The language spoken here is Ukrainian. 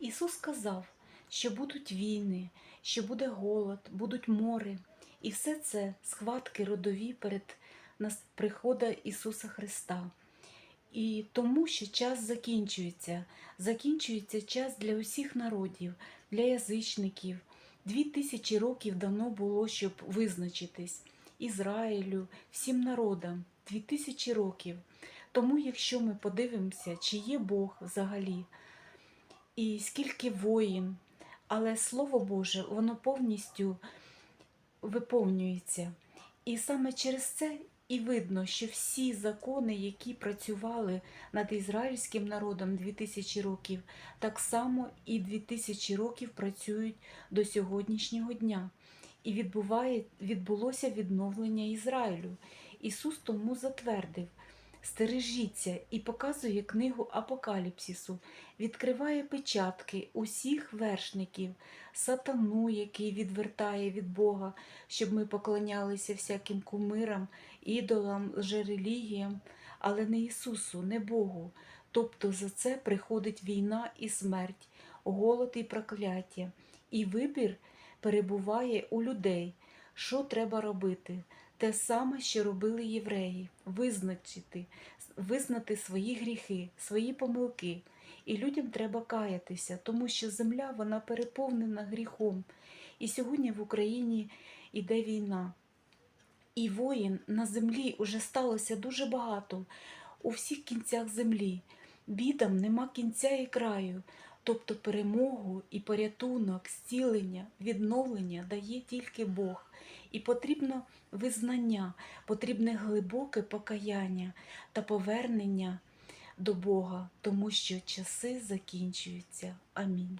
Ісус сказав, що будуть війни, що буде голод, будуть мори, і все це схватки родові перед нас прихода Ісуса Христа. І тому, що час закінчується, закінчується час для усіх народів, для язичників. Дві тисячі років давно було, щоб визначитись Ізраїлю, всім народам. Дві тисячі років. Тому, якщо ми подивимося, чи є Бог взагалі, і скільки воїн, але Слово Боже, воно повністю виповнюється. І саме через це і видно, що всі закони, які працювали над ізраїльським народом 2000 років, так само і 2000 років працюють до сьогоднішнього дня. І відбуває, відбулося відновлення Ізраїлю. Ісус тому затвердив. Стережіться і показує книгу Апокаліпсису, відкриває печатки усіх вершників, сатану, який відвертає від Бога, щоб ми поклонялися всяким кумирам, ідолам, лжерелігіям, але не Ісусу, не Богу. Тобто за це приходить війна і смерть, голод і прокляття. І вибір перебуває у людей. Що треба робити? Те саме, що робили євреї визначити, визнати свої гріхи, свої помилки. І людям треба каятися, тому що земля вона переповнена гріхом. І сьогодні в Україні йде війна. І воїн на землі вже сталося дуже багато у всіх кінцях землі. Бідам нема кінця і краю. Тобто перемогу і порятунок, зцілення, відновлення дає тільки Бог. І потрібно визнання, потрібне глибоке покаяння та повернення до Бога, тому що часи закінчуються. Амінь.